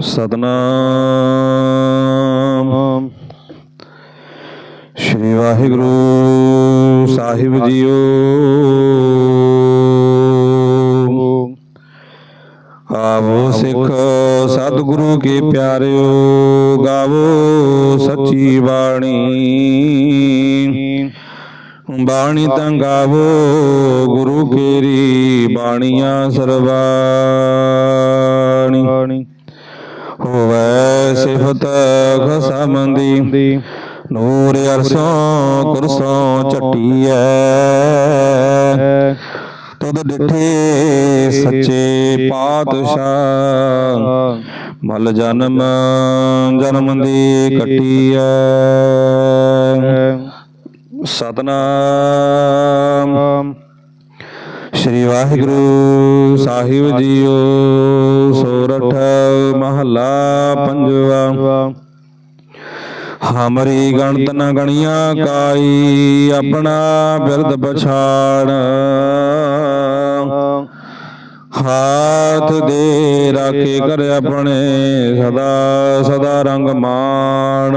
ਸਤਨਾਮ। ਸ੍ਰੀ ਵਾਹਿਗੁਰੂ ਸਾਹਿਬ ਜੀਓ। ਆਵੋ ਸਿੱਖ ਸਤਿਗੁਰੂ ਕੇ ਪਿਆਰਿਓ ਗਾਵੋ ਸੱਚੀ ਬਾਣੀ। ਬਾਣੀ ਤਾਂ ਗਾਵੋ, ਗੁਰੂ ਕੇਰੀ ਬਾਣੀਆਂ ਸਰਬਾਣੀ ਹੋਵੇ ਸਿਫਤ ਖਸਮ ਨੂਰ ਅਰਸੋਂ ਕੁਰਸੋਂ ਚਟੀਐ ਤਦ ਡਿਠੇ ਸੱਚੇ ਪਾਤਸ਼ਾਹ, ਮਲ ਜਨਮ ਜਨਮ ਦੀ ਕੱਟੀਐ। ਸਤਨਾਮ। ਸ੍ਰੀ ਵਾਹਿਗੁਰੂ ਸਾਹਿਬ ਜੀਓ ਸੋਰਠ ਮਹੱਲਾ ਪੰਜਵਾ। ਹਮਰੀ ਗਣਤ ਨ ਗਣੀਆਂ ਕਾਈ ਆਪਣਾ ਬਿਰਦ ਪਛਾਣ। ਹਾਥ ਦੇ ਰਾਖੇ ਕਰ ਆਪਣੇ ਸਦਾ ਸਦਾ ਰੰਗ ਮਾਣ।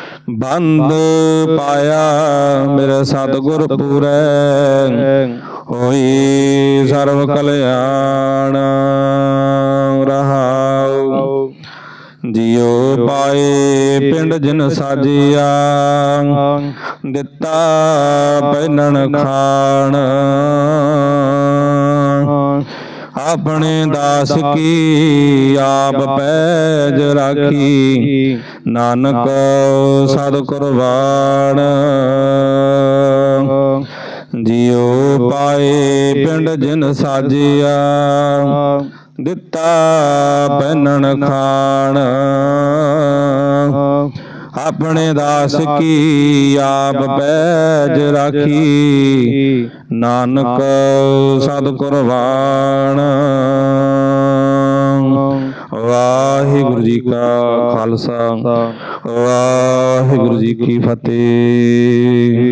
ਬੰਦ ਪਾਇਆ ਮੇਰੇ ਸਤਿਗੁਰ ਪੂਰੈ ਹੋਈ ਸਰਵ ਕਲਿਆਣ ਰਹਾਉ। ਜਿਉ ਪਾਏ ਪਿੰਡ ਜਿਨ ਸਾਜਿਆ। ਦਿੱਤਾ ਪਹਿਨਣ ਖਾਣ। ਆਪਣੇ ਦਾਸ ਕੀ ਆਪ ਪੈਜ ਰਾਖੀ? ਨਾਨਕ ਸਦ ਕੁਰਬਾਨ। ਜਿਉ ਪਾਏ ਪਿੰਡ ਜਿਨ ਸਾਜਿਆ। ਦਿੱਤਾ ਪਹਿਨਣ ਖਾਣ। ਆਪਣੇ ਦਾਸ ਕੀ ਆਪ ਪੈਜ ਰਾਖੀ। ਨਾਨਕ ਸਦ ਕੁਰਬਾਨ ਵਾਹਿਗੁਰੂ ਜੀ ਕਾ ਖਾਲਸਾ। ਵਾਹਿਗੁਰੂ ਜੀ ਕੀ ਫਤਿਹ।